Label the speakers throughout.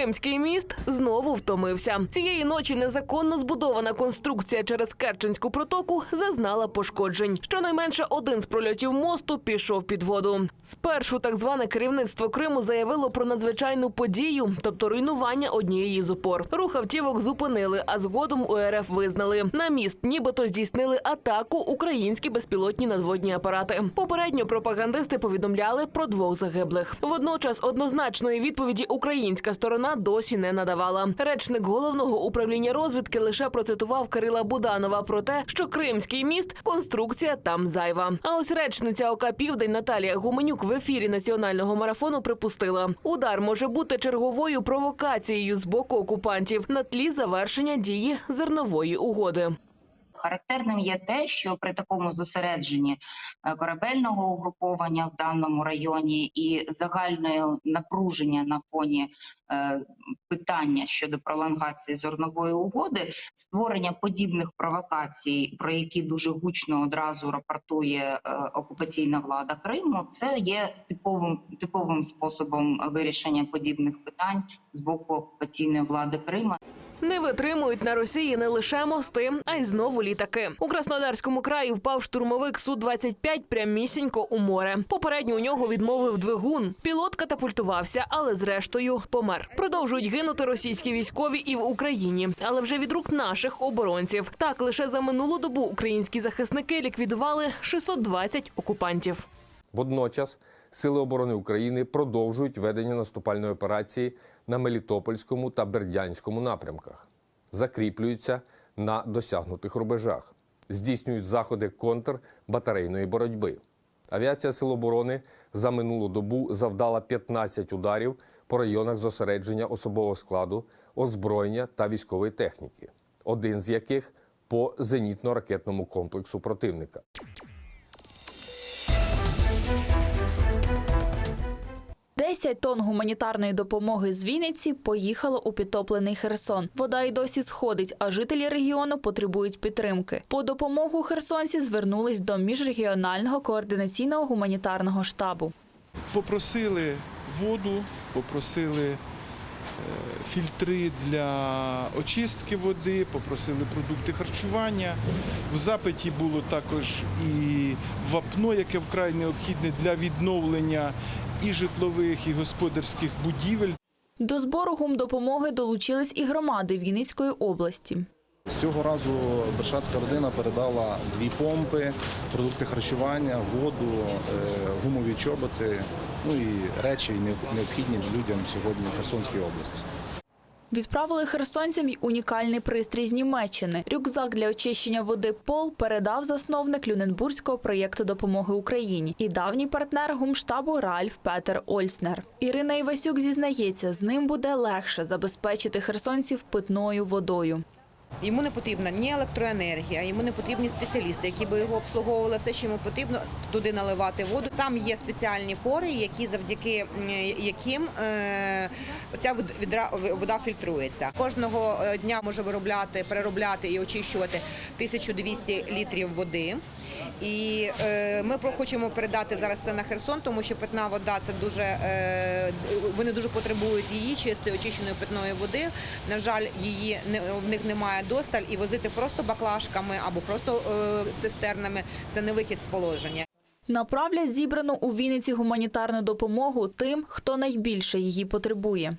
Speaker 1: Кримський міст знову втомився. Цієї ночі незаконно збудована конструкція через Керченську протоку зазнала пошкоджень. Щонайменше один з прольотів мосту пішов під воду. Спершу так зване керівництво Криму заявило про надзвичайну подію, тобто руйнування однієї з опор. Рух автівок зупинили, а згодом у РФ визнали на міст, нібито здійснили атаку українські безпілотні надводні апарати. Попередньо пропагандисти повідомляли про двох загиблих. Водночас однозначної відповіді українська сторона досі не надавала. Речник головного управління розвідки лише процитував Кирила Буданова про те, що Кримський міст конструкція там зайва. А ось речниця ОК Південь Наталія Гуменюк в ефірі національного марафону припустила, удар може бути черговою провокацією з боку окупантів на тлі завершення дії зернової угоди.
Speaker 2: Характерним є те, що при такому зосередженні е, корабельного угруповання в даному районі і загальної напруження на фоні питання щодо пролонгації зернової угоди, створення подібних провокацій, про які дуже гучно одразу рапортує е, окупаційна влада Криму, це є типовим типовим способом вирішення подібних питань з боку окупаційної влади Криму.
Speaker 1: Не витримують на Росії не лише мости, а й знову літаки. У Краснодарському краї впав штурмовик су 25 прямісінько у море. Попередньо у нього відмовив двигун. Пілот катапультувався, але зрештою помер. Продовжують гинути російські військові і в Україні, але вже від рук наших оборонців. Так лише за минулу добу українські захисники ліквідували 620 окупантів.
Speaker 3: Водночас Сили оборони України продовжують ведення наступальної операції на Мелітопольському та Бердянському напрямках, закріплюються на досягнутих рубежах, здійснюють заходи контрбатарейної боротьби. Авіація Сил оборони за минулу добу завдала 15 ударів по районах зосередження особового складу, озброєння та військової техніки, один з яких по зенітно-ракетному комплексу противника.
Speaker 4: Десять тонн гуманітарної допомоги з Вінниці поїхало у підтоплений Херсон. Вода й досі сходить, а жителі регіону потребують підтримки. По допомогу херсонці звернулись до міжрегіонального координаційного гуманітарного штабу.
Speaker 5: Попросили воду, попросили е, фільтри для очистки води, попросили продукти харчування. В запиті було також і вапно, яке вкрай необхідне для відновлення і житлових, і господарських будівель.
Speaker 4: До збору гумдопомоги долучились і громади Вінницької області.
Speaker 6: З цього разу Бершацька родина передала дві помпи, продукти харчування, воду, е, гумові чоботи, ну і речі необхідні людям сьогодні в Херсонській області.
Speaker 4: Відправили херсонцям й унікальний пристрій з Німеччини. Рюкзак для очищення води Пол передав засновник Люненбурзького проєкту допомоги Україні і давній партнер гумштабу Ральф Петер Ольснер. Ірина Івасюк зізнається, з ним буде легше забезпечити херсонців питною водою.
Speaker 7: Йому не потрібна ні електроенергія, йому не потрібні спеціалісти, які би його обслуговували. Все, що йому потрібно, туди наливати воду. Там є спеціальні пори, які завдяки яким е, ця вода фільтрується. Кожного е, дня може виробляти, переробляти і очищувати 1200 літрів води. І е, ми хочемо передати зараз це на Херсон, тому що питна вода це дуже вони дуже потребують її чистої очищеної питної води. На жаль, її не в них немає досталь, і возити просто баклажками або просто е, цистернами це не вихід з положення.
Speaker 4: Направлять зібрану у Вінниці гуманітарну допомогу тим, хто найбільше її потребує.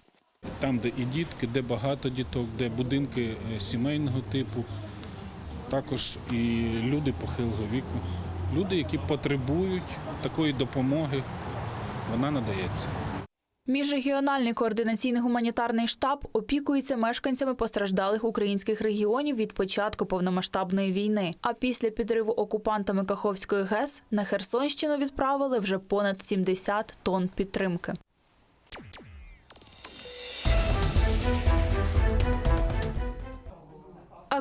Speaker 8: Там, де і дітки, де багато діток, де будинки е, сімейного типу, також і люди похилого віку, люди, які потребують такої допомоги, вона надається.
Speaker 4: Міжрегіональний координаційний гуманітарний штаб опікується мешканцями постраждалих українських регіонів від початку повномасштабної війни. А після підриву окупантами Каховської ГЕС на Херсонщину відправили вже понад 70 тонн підтримки.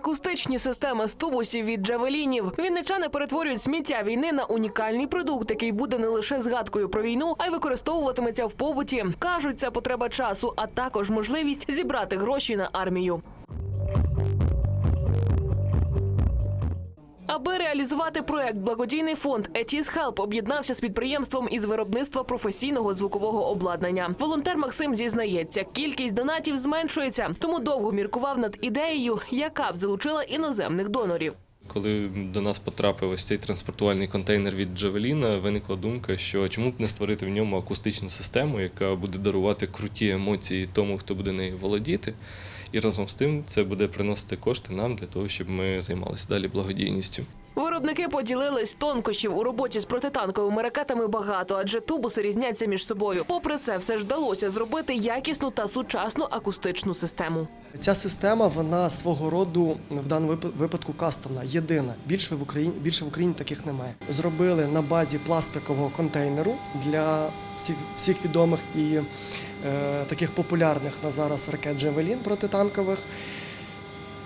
Speaker 1: Акустичні системи з тубусів від джавелінів. Вінничани перетворюють сміття війни на унікальний продукт, який буде не лише згадкою про війну, а й використовуватиметься в побуті. кажуть, це потреба часу, а також можливість зібрати гроші на армію. Аби реалізувати проект, благодійний фонд Еtis Help об'єднався з підприємством із виробництва професійного звукового обладнання. Волонтер Максим зізнається, кількість донатів зменшується, тому довго міркував над ідеєю, яка б залучила іноземних донорів.
Speaker 9: Коли до нас потрапив ось цей транспортувальний контейнер від Джавеліна, виникла думка, що чому б не створити в ньому акустичну систему, яка буде дарувати круті емоції тому, хто буде нею володіти. І разом з тим це буде приносити кошти нам для того, щоб ми займалися далі благодійністю.
Speaker 1: Виробники поділились тонкощів у роботі з протитанковими ракетами багато, адже тубуси різняться між собою. Попри це, все ж вдалося зробити якісну та сучасну акустичну систему.
Speaker 10: Ця система вона свого роду в даному випадку кастомна, єдина. Більше в Україні більше в Україні таких немає. Зробили на базі пластикового контейнеру для всіх, всіх відомих і таких популярних на зараз ракет Джевелін протитанкових.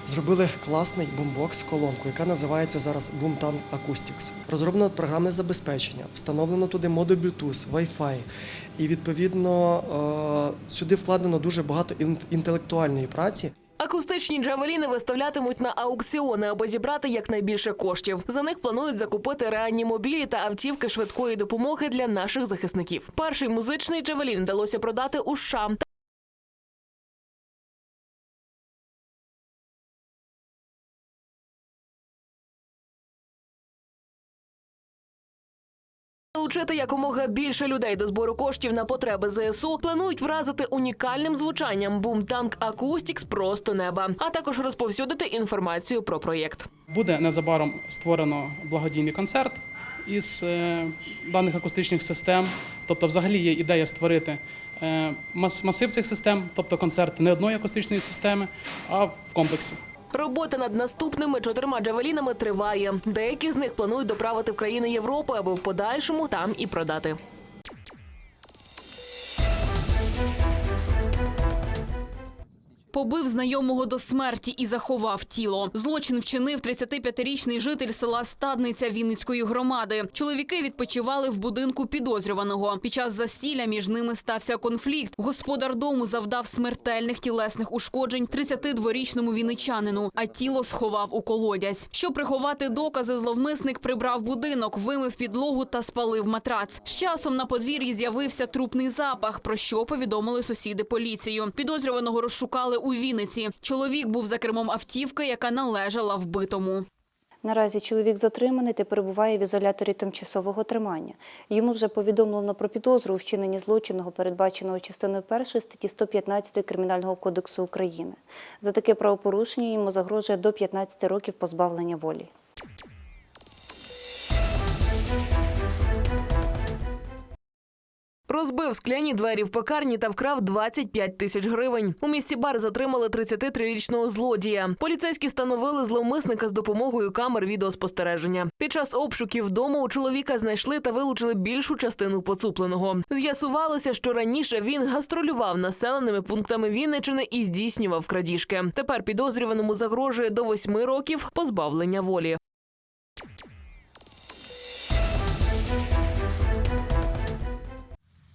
Speaker 10: Зробили класний бумбокс колонку, яка називається зараз Boomtank Acoustics. Розроблено програмне забезпечення, встановлено туди модуль Bluetooth, Wi-Fi. І відповідно е, сюди вкладено дуже багато ін- інтелектуальної праці.
Speaker 1: Акустичні джавеліни виставлятимуть на аукціони, аби зібрати якнайбільше коштів. За них планують закупити реанімобілі та автівки швидкої допомоги для наших захисників. Перший музичний джавелін вдалося продати у США. Залучити якомога більше людей до збору коштів на потреби ЗСУ планують вразити унікальним звучанням бум-танк Acoustics просто неба, а також розповсюдити інформацію про проєкт.
Speaker 11: Буде незабаром створено благодійний концерт із е, даних акустичних систем. Тобто, взагалі є ідея створити е, масив цих систем, тобто концерт не одної акустичної системи, а в комплексі.
Speaker 1: Робота над наступними чотирма джавелінами триває. Деякі з них планують доправити в країни Європи, аби в подальшому там і продати.
Speaker 12: Побив знайомого до смерті і заховав тіло. Злочин вчинив 35-річний житель села Стадниця Вінницької громади. Чоловіки відпочивали в будинку підозрюваного. Під час застілля між ними стався конфлікт. Господар дому завдав смертельних тілесних ушкоджень 32-річному вінничанину, а тіло сховав у колодязь. Щоб приховати докази, зловмисник прибрав будинок, вимив підлогу та спалив матрац. З часом на подвір'ї з'явився трупний запах, про що повідомили сусіди поліцію. Підозрюваного розшукали у Вінниці. Чоловік був за кермом автівки, яка належала вбитому.
Speaker 13: Наразі чоловік затриманий та перебуває в ізоляторі тимчасового тримання. Йому вже повідомлено про підозру у вчиненні злочинного, передбаченого частиною 1 статті 115 Кримінального кодексу України. За таке правопорушення йому загрожує до 15 років позбавлення волі.
Speaker 1: Розбив скляні двері в пекарні та вкрав 25 тисяч гривень. У місті бар затримали 33-річного злодія. Поліцейські встановили зловмисника з допомогою камер відеоспостереження. Під час обшуків вдома у чоловіка знайшли та вилучили більшу частину поцупленого. З'ясувалося, що раніше він гастролював населеними пунктами Вінничини і здійснював крадіжки. Тепер підозрюваному загрожує до восьми років позбавлення волі.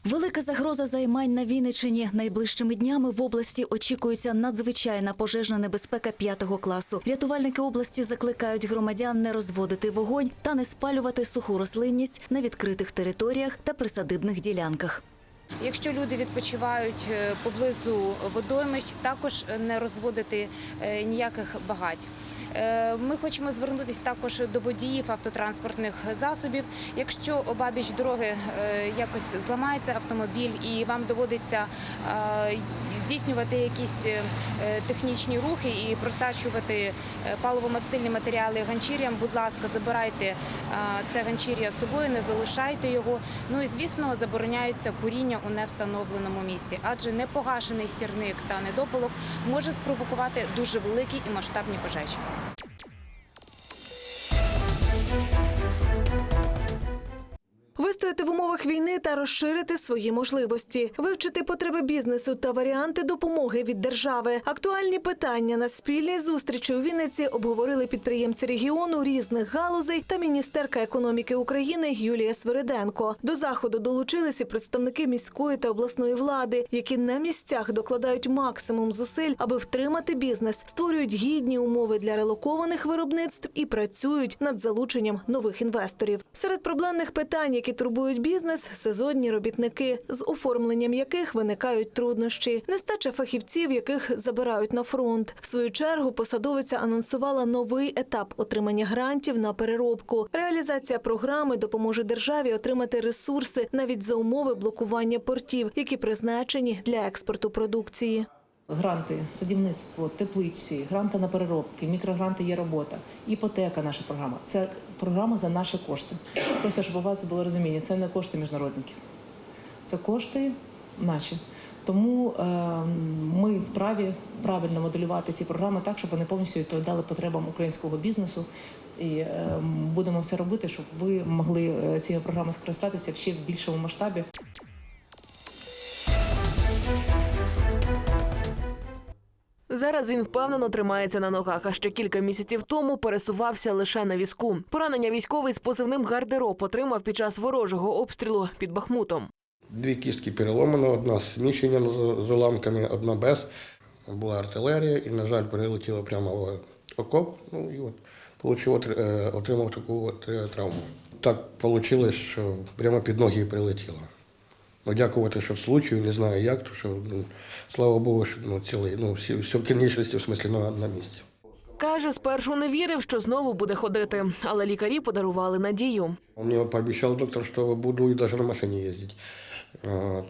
Speaker 14: Велика загроза займань на Вінниччині. Найближчими днями в області очікується надзвичайна пожежна небезпека п'ятого класу. Рятувальники області закликають громадян не розводити вогонь та не спалювати суху рослинність на відкритих територіях та присадибних ділянках.
Speaker 15: Якщо люди відпочивають е, поблизу водоймищ, також не розводити е, ніяких багать. Е, Ми хочемо звернутися також до водіїв автотранспортних засобів. Якщо обабіч дороги е, якось зламається автомобіль і вам доводиться е, здійснювати якісь технічні рухи і просачувати паливомастильні матеріали ганчір'ям, будь ласка, забирайте це ганчір'я з собою, не залишайте його. Ну і звісно, забороняється куріння у невстановленому місці, адже непогашений сірник та недопалок може спровокувати дуже великі і масштабні пожежі.
Speaker 16: Умовах війни та розширити свої можливості, вивчити потреби бізнесу та варіанти допомоги від держави. Актуальні питання на спільній зустрічі у Вінниці обговорили підприємці регіону різних галузей та міністерка економіки України Юлія Свириденко. До заходу долучилися представники міської та обласної влади, які на місцях докладають максимум зусиль, аби втримати бізнес, створюють гідні умови для релокованих виробництв і працюють над залученням нових інвесторів. Серед проблемних питань, які турбують бізнес, сезонні робітники, з оформленням яких виникають труднощі, нестача фахівців, яких забирають на фронт. В свою чергу посадовиця анонсувала новий етап отримання грантів на переробку. Реалізація програми допоможе державі отримати ресурси навіть за умови блокування портів, які призначені для експорту продукції.
Speaker 17: Гранти, садівництво, теплиці, гранти на переробки, мікрогранти є робота, іпотека наша програма. Це програма за наші кошти. Просто щоб у вас було розуміння, це не кошти міжнародників, це кошти наші. Тому е, ми вправі правильно моделювати ці програми так, щоб вони повністю відповідали потребам українського бізнесу. І е, будемо все робити, щоб ви могли е, цією програмою скористатися ще в більшому масштабі.
Speaker 1: Зараз він впевнено тримається на ногах, а ще кілька місяців тому пересувався лише на візку. Поранення військовий з позивним гардероб отримав під час ворожого обстрілу під Бахмутом.
Speaker 18: Дві кістки переломано, одна з зміщенням з уламками, одна без. Була артилерія і, на жаль, прилетіла прямо в окоп. Ну і от получив, е, отримав таку от е, травму. Так вийшло, що прямо під ноги прилетіло. Ну, дякувати, що случаю, не знаю як, то що ну, слава Богу, що ну, цілий, ну, всі, всі конечності, в смислі, на, на місці.
Speaker 1: Каже, спершу не вірив, що знову буде ходити, але лікарі подарували надію.
Speaker 18: Мне пообещал доктор, что буду и даже на машине ездить. А,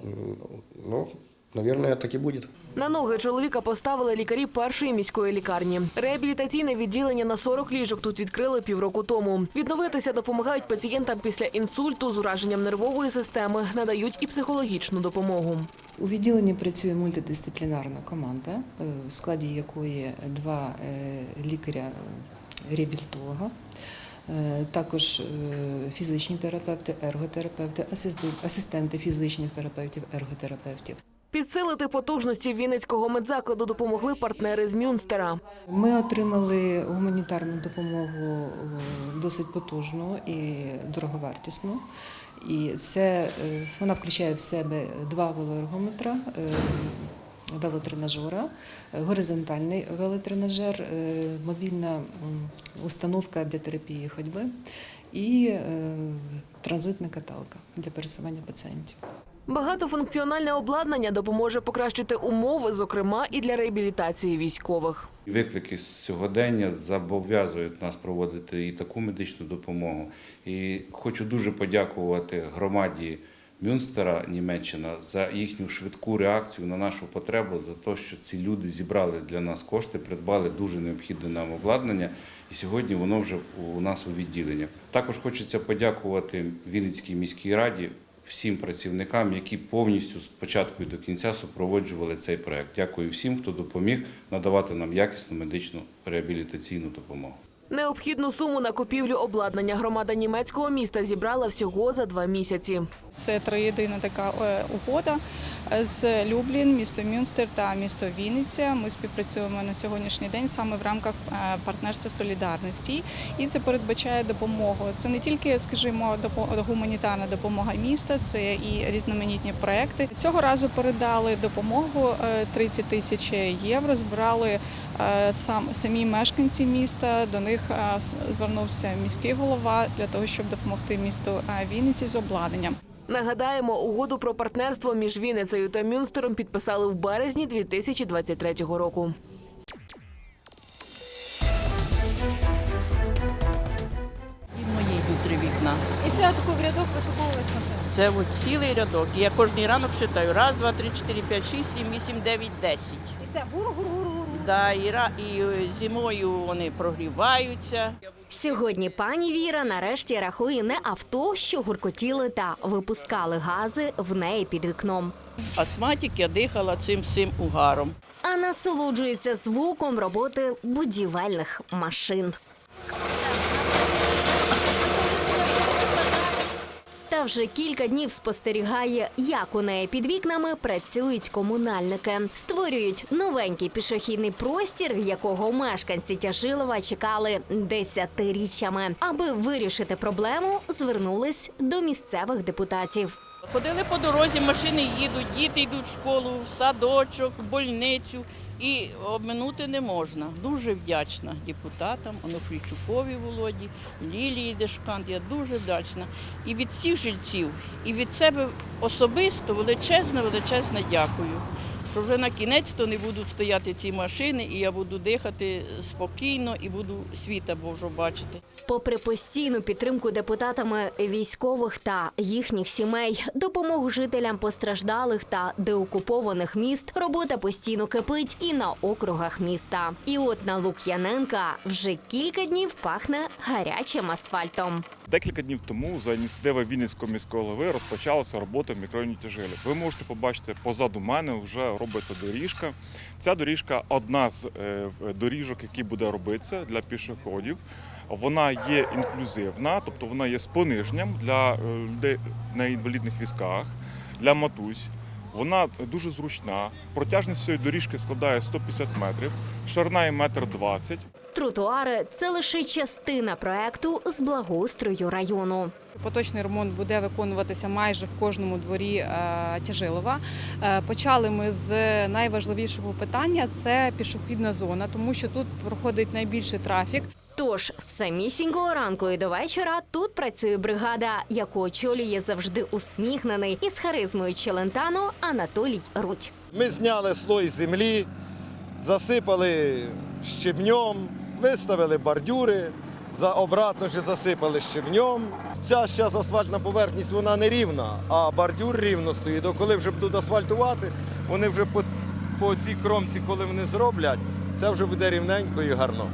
Speaker 18: Ну, наверное, так и будет.
Speaker 1: На ноги чоловіка поставили лікарі першої міської лікарні. Реабілітаційне відділення на 40 ліжок тут відкрили півроку тому. Відновитися допомагають пацієнтам після інсульту з ураженням нервової системи, надають і психологічну допомогу.
Speaker 19: У відділенні працює мультидисциплінарна команда, е, в складі якої два е, лікаря-реабілітолога, е, також фізичні терапевти, ерготерапевти, асистенти фізичних терапевтів, ерготерапевтів.
Speaker 1: Підсилити потужності Вінницького медзакладу допомогли партнери з Мюнстера.
Speaker 19: Ми отримали гуманітарну допомогу досить потужну і дороговартісну. І це е, вона включає в себе два велоергометра, е, велотренажера, е, горизонтальний велотренажер, мобільна установка для терапії ходьби і транзитна каталка для пересування пацієнтів.
Speaker 1: Багатофункціональне обладнання допоможе покращити умови, зокрема і для реабілітації військових.
Speaker 20: Виклики сьогодення зобов'язують нас проводити і таку медичну допомогу. І хочу дуже подякувати громаді Мюнстера Німеччина за їхню швидку реакцію на нашу потребу, за те, що ці люди зібрали для нас кошти, придбали дуже необхідне нам обладнання, і сьогодні воно вже у нас у відділенні. Також хочеться подякувати Вінницькій міській раді. Всім працівникам, які повністю з початку і до кінця супроводжували цей проект. Дякую всім, хто допоміг надавати нам якісну медичну реабілітаційну допомогу.
Speaker 1: Необхідну суму на купівлю обладнання громада німецького міста зібрала всього за два місяці.
Speaker 21: Це триєдина така е, угода з Люблін, місто Мюнстер та місто Вінниця. Ми співпрацюємо на сьогоднішній день саме в рамках е, партнерства солідарності, і це передбачає допомогу. Це не тільки, скажімо, гуманітарна допомога міста, це і різноманітні проекти. Цього разу передали допомогу е, 30 тисяч євро. Збирали е, сам самі мешканці міста. До них е, звернувся міський голова для того, щоб допомогти місту е, Вінниці з обладнанням.
Speaker 1: Нагадаємо, угоду про партнерство між Вінницею та Мюнстером підписали в березні 2023 року.
Speaker 22: Три вікна.
Speaker 23: І це тако в рядок вишуковується машина.
Speaker 22: Це от цілий рядок. Я кожен ранок читаю. Раз, два, три, чотири, п'ять, шість, сім, вісім, дев'ять, десять.
Speaker 23: І це гур-гур-гур-гур.
Speaker 22: Да, і, і е, зимою вони прогріваються.
Speaker 24: Сьогодні пані Віра нарешті рахує не авто, що гуркотіли та випускали гази в неї під вікном,
Speaker 22: Астматик я дихала цим всім угаром.
Speaker 24: а насолоджується звуком роботи будівельних машин. Вже кілька днів спостерігає, як у неї під вікнами працюють комунальники, створюють новенький пішохідний простір, якого мешканці Тяжилова чекали десятиріччями. Аби вирішити проблему, звернулись до місцевих депутатів.
Speaker 22: Ходили по дорозі, машини їдуть, діти йдуть в школу, в садочок, в больницю. І обминути не можна. Дуже вдячна депутатам, Онофрійчукові Володі, Лілії Дешкант. Я дуже вдячна. І від всіх жильців, і від себе особисто величезне, величезне дякую. Що вже на кінець то не будуть стояти ці машини, і я буду дихати спокійно і буду світа Божого бачити.
Speaker 24: Попри постійну підтримку депутатами військових та їхніх сімей, допомогу жителям постраждалих та деокупованих міст, робота постійно кипить і на округах міста. І от на Лук'яненка вже кілька днів пахне гарячим асфальтом.
Speaker 25: Декілька днів тому за ініціативи Вінницького міського голови розпочалася робота в мікрорайоні Тяжилі. Ви можете побачити позаду мене вже робиться доріжка. Ця доріжка одна з е, доріжок, які буде робитися для пішоходів. Вона є інклюзивна, тобто вона є з пониженням для е, людей на інвалідних візках, для матусь. Вона дуже зручна. Протяжність цієї доріжки складає 150 метрів, ширина є метр 20.
Speaker 24: Тротуари це лише частина проекту з благоустрою району.
Speaker 26: Поточний ремонт буде виконуватися майже в кожному дворі е, Тяжилова. Е, Почали ми з найважливішого питання це пішохідна зона, тому що тут проходить найбільший трафік.
Speaker 24: Тож з самісінького ранку і до вечора тут працює бригада, яку очолює завжди усміхнений із харизмою Челентано Анатолій Рудь.
Speaker 27: Ми зняли слой землі, засипали щебнем, виставили бордюри, за обратно ж засипали щебнем. Ця зараз асфальтна поверхність вона не рівна, а бордюр рівно стоїть. То коли вже будуть асфальтувати, вони вже по, по цій кромці, коли вони зроблять, це вже буде рівненько і гарно.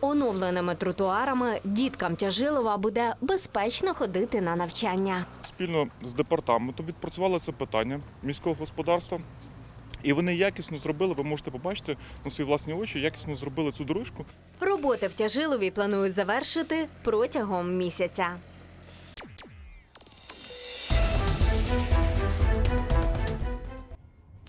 Speaker 24: Оновленими тротуарами діткам Тяжилова буде безпечно ходити на навчання.
Speaker 25: Спільно з департаментом відпрацювали це питання міського господарства. І вони якісно зробили, ви можете побачити на свої власні очі, якісно зробили цю дорожку.
Speaker 24: Роботи в Тяжилові планують завершити протягом місяця.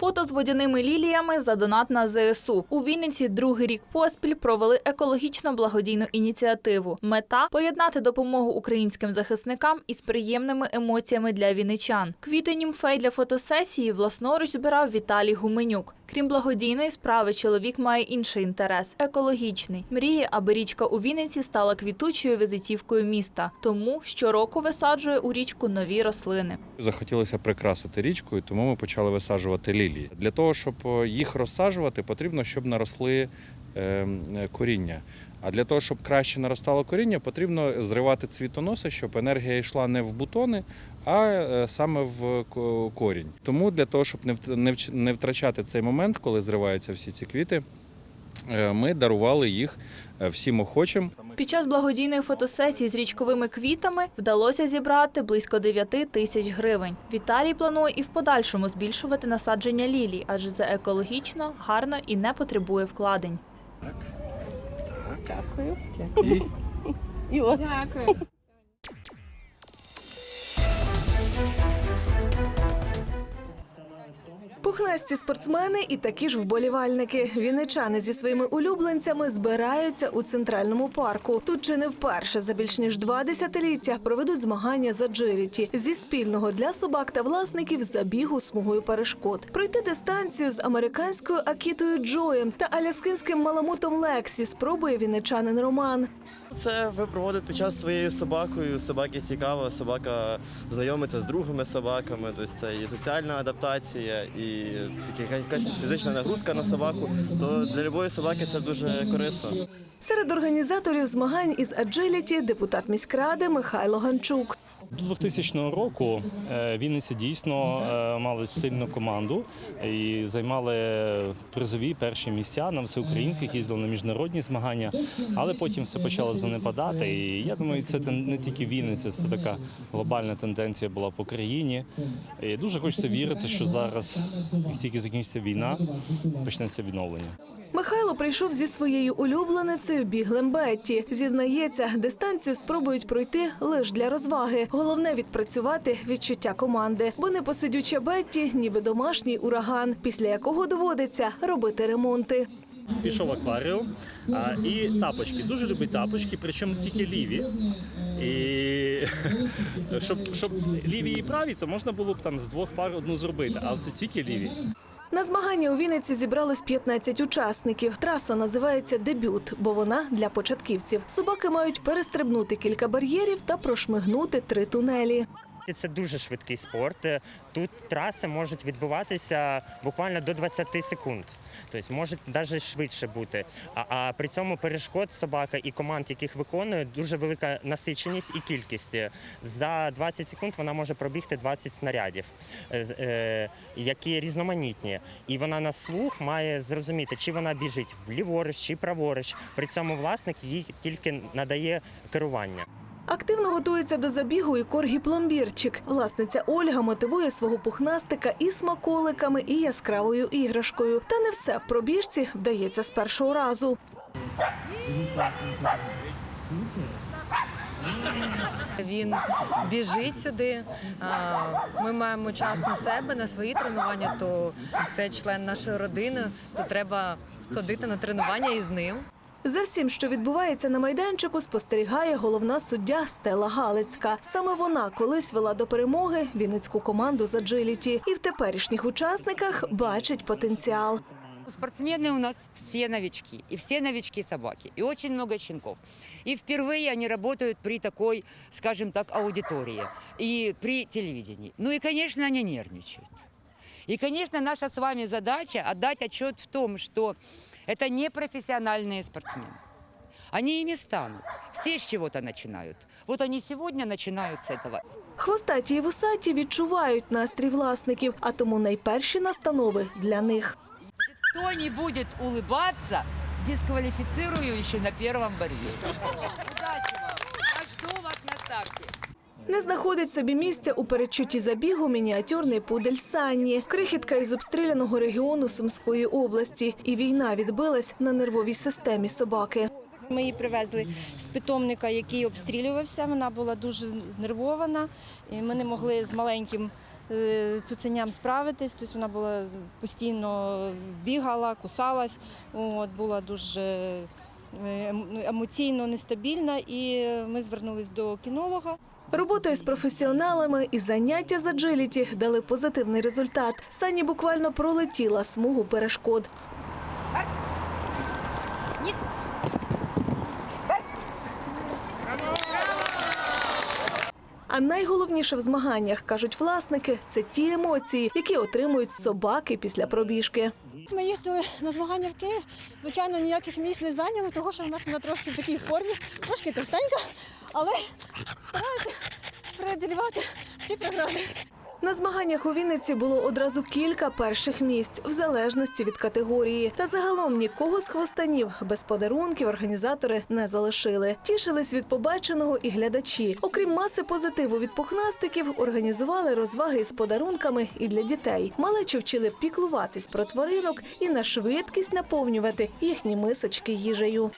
Speaker 4: Фото з водяними ліліями за донат на ЗСУ. У Вінниці другий рік поспіль провели екологічно благодійну ініціативу. Мета поєднати допомогу українським захисникам із приємними емоціями для вінничан. Квіти німфей для фотосесії власноруч збирав Віталій Гуменюк. Крім благодійної справи, чоловік має інший інтерес екологічний. Мріє, аби річка у Вінниці стала квітучою візитівкою міста. Тому щороку висаджує у річку нові рослини.
Speaker 28: Захотілося прикрасити річку, і тому ми почали висаджувати лілії. Для того, щоб е, їх розсаджувати, потрібно, щоб наросли е, е, коріння. А для того, щоб краще наростало коріння, потрібно зривати цвітоноси, щоб енергія йшла не в бутони, а саме в корінь. Тому для того, щоб не втрачати цей момент, коли зриваються всі ці квіти, ми дарували їх всім охочим.
Speaker 4: Під час благодійної фотосесії з річковими квітами вдалося зібрати близько 9 тисяч гривень. Віталій планує і в подальшому збільшувати насадження лілій, адже це екологічно, гарно і не потребує вкладень.
Speaker 22: Дякую. І от. Дякую.
Speaker 16: Пухнасті спортсмени і такі ж вболівальники. Вінничани зі своїми улюбленцями збираються у центральному парку. Тут чи не вперше за більш ніж два десятиліття проведуть змагання за джиліті зі спільного для собак та власників забігу смугою перешкод. Пройти дистанцію з американською акітою Джоєм та аляскинським маламутом Лексі спробує вінничанин Роман.
Speaker 29: Це ви проводите час своєю собакою. Собаки цікаво, собака знайомиться з другими собаками. Тобто це і соціальна адаптація, і якась фізична нагрузка на собаку. То для любої собаки це дуже корисно.
Speaker 16: Серед організаторів змагань із аджиліті депутат міськради Михайло Ганчук.
Speaker 30: До 2000 року е, Вінниці дійсно е, мали сильну команду і займали призові перші місця на всеукраїнських, їздили на міжнародні змагання, але потім все почало занепадати. І я думаю, це не тільки Вінниця, це така глобальна тенденція була по країні. І дуже хочеться вірити, що зараз, як тільки закінчиться війна, почнеться відновлення.
Speaker 16: Михайло прийшов зі своєю улюбленицею біглем Бетті. Зізнається, дистанцію спробують пройти лише для розваги. Головне відпрацювати відчуття команди, бо непосидюча Бетті, ніби домашній ураган, після якого доводиться робити ремонти.
Speaker 30: Пішов в акваріум а, і тапочки. Дуже любить тапочки, причому тільки ліві. І щоб, щоб ліві і праві, то можна було б там з двох пар одну зробити, а це тільки ліві.
Speaker 16: На змагання у Вінниці зібралось 15 учасників. Траса називається Дебют, бо вона для початківців. Собаки мають перестрибнути кілька бар'єрів та прошмигнути три тунелі.
Speaker 31: Це дуже швидкий спорт. Тут траси можуть відбуватися буквально до 20 секунд. Тобто може навіть швидше бути. А, а при цьому перешкод собака і команд, яких виконує, дуже велика насиченість і кількість. За 20 секунд вона може пробігти 20 снарядів, е, е, які різноманітні. І вона на слух має зрозуміти, чи вона біжить вліворуч, чи праворуч. При цьому власник їй тільки надає керування.
Speaker 16: Активно готується до забігу і коргі пломбірчик. Власниця Ольга мотивує свого пухнастика і смаколиками, і яскравою іграшкою. Та не все в пробіжці вдається з першого разу.
Speaker 32: Він біжить сюди. Ми маємо час на себе, на свої тренування. То це член нашої родини. То треба ходити на тренування із ним.
Speaker 16: За всім, що відбувається на майданчику, спостерігає головна суддя Стела Галицька. Саме вона колись вела до перемоги вінницьку команду з аджиліті і в теперішніх учасниках бачить потенціал.
Speaker 33: Спортсмены у нас все новички, и все новички собаки, и очень много щенков. И впервые они работают при такой, скажем так, аудитории и при телевидении. Ну и, конечно, они нервничают. И, конечно, наша с вами задача отдать отчет в том, что это не профессиональные спортсмены. Они ими станут. Все с чего-то начинают. Вот они сегодня начинают с этого.
Speaker 16: Хвостаті і вусаті відчувають настрій власників, а тому найперші настанови для них.
Speaker 33: Кто не будет улыбаться, дисквалифицирую еще на первом барьере. Удачи вам! Я жду вас на старте.
Speaker 16: Не знаходить собі місця у передчутті забігу мініатюрний пудель Санні, крихітка із обстріляного регіону Сумської області. І війна відбилась на нервовій системі собаки.
Speaker 34: Ми її привезли з питомника, який обстрілювався. Вона була дуже знервована, і ми не могли з маленьким е, цуценям справитись. Тобто вона була постійно бігала, кусалась, от, була дуже е, ем- емоційно нестабільна. І ми звернулись до кінолога.
Speaker 16: Робота із професіоналами і заняття з аджиліті дали позитивний результат. Сані буквально пролетіла смугу перешкод. А найголовніше в змаганнях, кажуть власники, це ті емоції, які отримують собаки після пробіжки.
Speaker 34: Ми їздили на змагання в Київ. Звичайно, ніяких місць не зайняли, тому що в нас вона трошки в такій формі, трошки товстенька, але стараюся преодолівати всі прегради.
Speaker 16: На змаганнях у Вінниці було одразу кілька перших місць, в залежності від категорії. Та загалом нікого з хвостанів без подарунків організатори не залишили. Тішились від побаченого і глядачі. Окрім маси позитиву від пухнастиків, організували розваги із подарунками і для дітей. Малечу вчили піклуватись про тваринок і на швидкість наповнювати їхні мисочки їжею.